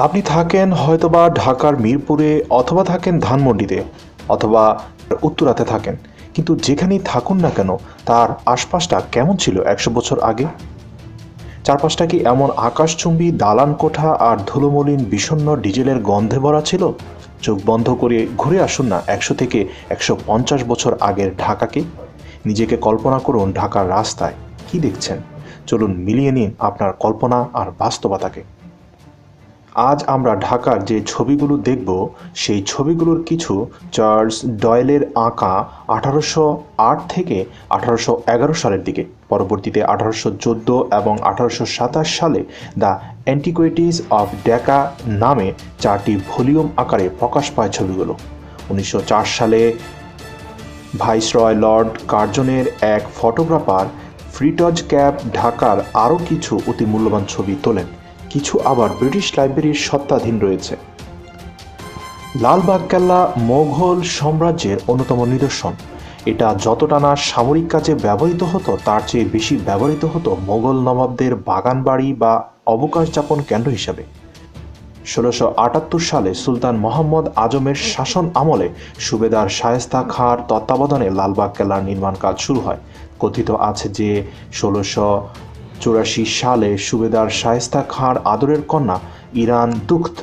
আপনি থাকেন হয়তোবা ঢাকার মিরপুরে অথবা থাকেন ধানমন্ডিতে অথবা উত্তরাতে থাকেন। কিন্তু যেখানেই থাকুন না কেন, তার আশপাশটা কেমন ছিল একশো বছর আগে? চারপাশটা কি এমন আকাশচুম্বী দালান কোঠা আর ধুলোমলিন বিষণ্ণ ডিজেলের গন্ধে ভরা ছিল? চোখ বন্ধ করে ঘুরে আসুন না একশো থেকে একশো পঞ্চাশ বছর আগের ঢাকাকে। নিজেকে কল্পনা করুন ঢাকার রাস্তায়। কি দেখছেন? চলুন মিলিয়ে নিন আপনার কল্পনা আর বাস্তবতাকে। আজ আমরা ঢাকার যে ছবিগুলো দেখব, সেই ছবিগুলোর কিছু চার্লস ডয়েলের আঁকা আঠারোশো আট থেকে আঠারোশো এগারো সালের দিকে। পরবর্তীতে আঠারোশো চোদ্দ এবং আঠারোশো সাতাশ সালে দ্য অ্যান্টিকুইটিস অফ ডেকা নামে চারটি ভলিউম আকারে প্রকাশ পায় ছবিগুলো। উনিশশো চার সালে ভাইসরয় লর্ড কার্জনের এক ফটোগ্রাফার ফ্রিটজ ক্যাপ ঢাকার আরও কিছু অতি মূল্যবান ছবি তোলেন। কিছু আবার ব্রিটিশ লাইব্রেরির সত্ত্বাধীন রয়েছে। লালবাগ কেল্লা মোঘল সাম্রাজ্যের অন্যতম নিদর্শন। এটা যতটা না সামরিক কাজে ব্যবহৃত হতো, তার চেয়ে বেশি ব্যবহৃত হতো মোগল নবাবদের বাগান বাড়ি বা অবকাশ যাপন কেন্দ্র হিসাবে। ষোলোশো আটাত্তর সালে সুলতান মোহাম্মদ আজমের শাসন আমলে সুবেদার শায়েস্তা খাঁর তত্ত্বাবধানে লালবাগ কেল্লার নির্মাণ কাজ শুরু হয়। কথিত আছে যে ষোলোশো চুরাশি সালে সুবেদার শায়েস্তা খাঁর আদরের কন্যা ইরান দুখত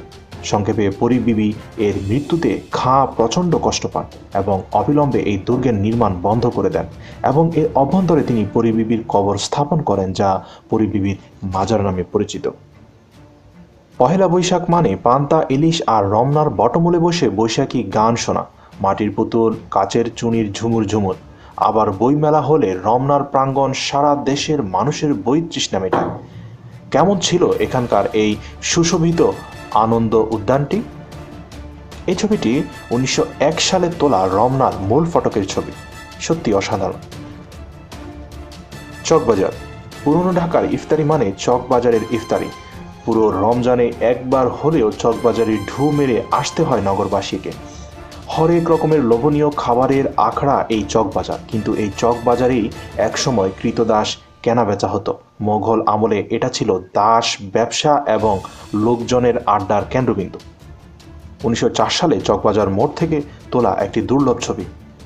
সংক্ষেপে পরিবিবি এর মৃত্যুতে খাঁ প্রচণ্ড কষ্ট পান এবং অবিলম্বে এই দুর্গের নির্মাণ বন্ধ করে দেন এবং এর অভ্যন্তরে তিনি পরিবিবির কবর স্থাপন করেন যা পরিবিবির মাজার নামে পরিচিত। পহেলা বৈশাখ মানে পান্তা, ইলিশ আর রমনার বটমূলে বসে বৈশাখী গান শোনা। মাটির পুতুল, কাচের চুনির ঝুমুর ঝুমুর। আবার বইমেলা হলে রমনার প্রাঙ্গণ সারা দেশের মানুষের বই তৃষ্ণা মেটায় কেমন ছিল এখানকার এই সুশোভিত আনন্দ উদ্যানটি? এই ছবিটি উনিশশো এক সালে তোলা রমনার মূল ফটকের ছবি। সত্যি অসাধারণ। চকবাজার। পুরনো ঢাকার ইফতারি মানে চকবাজারের ইফতারি। পুরো রমজানে একবার হলেও চকবাজারে ঢু মেরে আসতে হয় নগরবাসীকে। হরেক রকমের লোভনীয় খাবারের আখড়া এই চকবাজার। কিন্তু এই চকবাজারেই একসময় কৃতদাস কেনা বেচা হতো। মোঘল আমলে এটা ছিল দাস ব্যবসা এবং লোকজনের আড্ডার কেন্দ্রবিন্দু। উনিশশো চার সালে চকবাজার মোড় থেকে তোলা একটি দুর্লভ ছবি,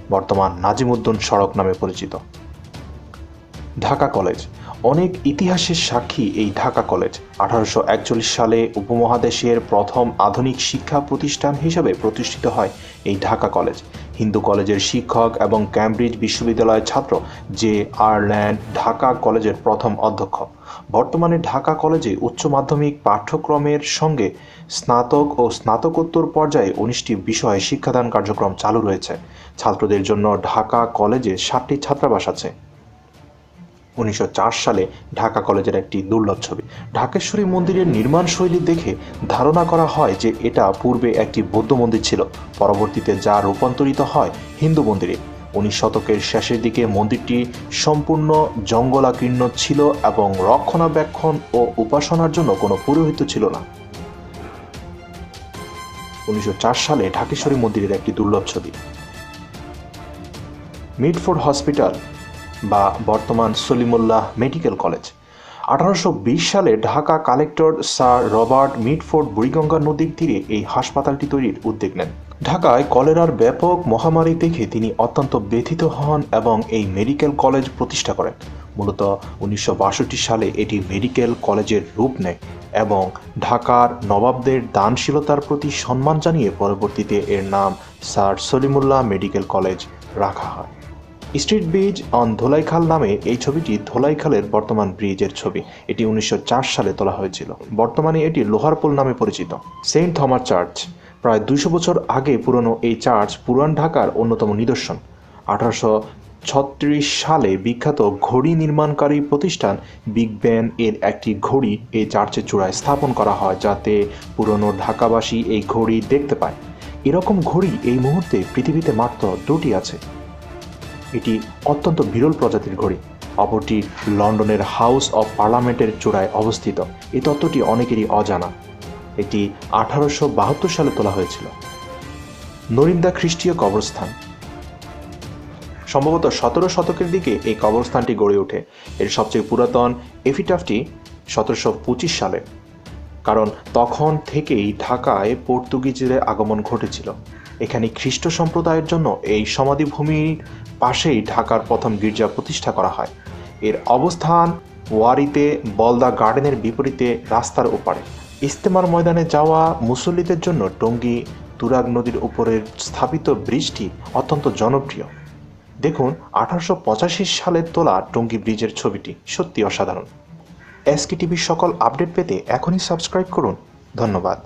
বর্তমান নাজিমুদ্দিন সড়ক নামে পরিচিত। ঢাকা কলেজ অনেক ইতিহাসের সাক্ষী এই ঢাকা কলেজ। আঠারোশো একচল্লিশ সালে উপমহাদেশের প্রথম আধুনিক শিক্ষা প্রতিষ্ঠান হিসেবে প্রতিষ্ঠিত হয় এই ঢাকা কলেজ। হিন্দু কলেজের শিক্ষক এবং ক্যামব্রিজ বিশ্ববিদ্যালয়ের ছাত্র যে আয়ারল্যান্ড ঢাকা কলেজের প্রথম অধ্যক্ষ। বর্তমানে ঢাকা কলেজে উচ্চ মাধ্যমিক পাঠ্যক্রমের সঙ্গে স্নাতক ও স্নাতকোত্তর পর্যায়ে উনিশটি বিষয়ে শিক্ষাদান কার্যক্রম চালু রয়েছে। ছাত্রদের জন্য ঢাকা কলেজে ষাটটি ছাত্রাবাস আছে। উনিশশো চার সালে ঢাকা কলেজের একটি দুর্লভ ছবি। ঢাকেশ্বরী মন্দিরের নির্মাণ শৈলী দেখে ধারণা করা হয় যে এটা পূর্বে একটি বৌদ্ধ মন্দির ছিল। পরবর্তীতে যা রূপান্তরিত হয় হিন্দু মন্দিরে। উনিশ শতকের শেষের দিকে মন্দিরটি সম্পূর্ণ জঙ্গলাকীর্ণ ছিল এবং রক্ষণাবেক্ষণ ও উপাসনার জন্য কোনো পুরোহিত ছিল না। উনিশশো চার সালে ঢাকেশ্বরী মন্দিরের একটি দুর্লভ ছবি। মিডফোর্ড হসপিটাল বা বর্তমান সলিমুল্লাহ মেডিকেল কলেজ। আঠারোশো বিশ সালে Dhaka collector sir Robert Mitford Buriganga নদীর তীরে এই হাসপাতালটি তৈরির উদ্যোগ নেন। ঢাকায় কলেরার ব্যাপক মহামারী দেখে তিনি অত্যন্ত ব্যথিত হন এবং এই মেডিকেল কলেজ প্রতিষ্ঠা করেন। মূলত উনিশশো বাষট্টি সালে এটি মেডিকেল কলেজের রূপ নেয় এবং ঢাকার নবাবদের দানশীলতার প্রতি সম্মান জানিয়ে পরবর্তীতে এর নাম স্যার সলিমুল্লাহ মেডিকেল কলেজ রাখা হয়। স্ট্রিট ব্রিজ অন ধোলাইখাল নামে এই ছবিটি ধোলাইখালের বর্তমান ব্রিজের ছবি। এটি উনিশশো চার সালে তোলা হয়েছিল। বর্তমানে এটি লোহারপুল নামে পরিচিত। Saint Thomas church. প্রায় দুশো বছর আগে পুরনো এই চার্চ পুরান ঢাকার অন্যতম নিদর্শন। আঠারোশো ছত্রিশ সালে বিখ্যাত ঘড়ি নির্মাণকারী প্রতিষ্ঠান বিগ ব্যান এর একটি ঘড়ি এই চার্চের চূড়ায় স্থাপন করা হয় যাতে পুরনো ঢাকাবাসী এই ঘড়ি দেখতে পায়। এরকম ঘড়ি এই মুহূর্তে পৃথিবীতে মাত্র দুটি আছে। এটি অত্যন্ত বিরল প্রজাতির ঘড়ি। অপরটি লন্ডনের হাউস অব পার্লামেন্টের চূড়ায় অবস্থিত। এই তত্ত্বটি অনেকেরই অজানা। এটি আঠারোশো বাহাত্তর সালে তোলা হয়েছিল। নরিন্দা খ্রিস্টীয় কবরস্থান। সম্ভবত সতেরো শতকের দিকে এই কবরস্থানটি গড়ে ওঠে। এর সবচেয়ে পুরাতন এফিটাফটি সতেরোশো পঁচিশ সালে। কারণ তখন থেকেই ঢাকায় পর্তুগিজদের আগমন ঘটেছিল। এখানে খ্রিস্ট সম্প্রদায়ের জন্য এই সমাধিভূমির পাশেই ঢাকার প্রথম গির্জা প্রতিষ্ঠা করা হয়। এর অবস্থান ওয়ারিতে বলদা গার্ডেনের বিপরীতে রাস্তার ওপারে। ইস্তেমার ময়দানে যাওয়া মুসল্লিদের জন্য টঙ্গী তুরাগ নদীর উপরের স্থাপিত ব্রিজটি অত্যন্ত জনপ্রিয়। দেখুন, আঠারোশো সালে তোলা টঙ্গী ব্রিজের ছবিটি সত্যি অসাধারণ। এসকে টিভির সকল আপডেট পেতে এখনই সাবস্ক্রাইব করুন। ধন্যবাদ।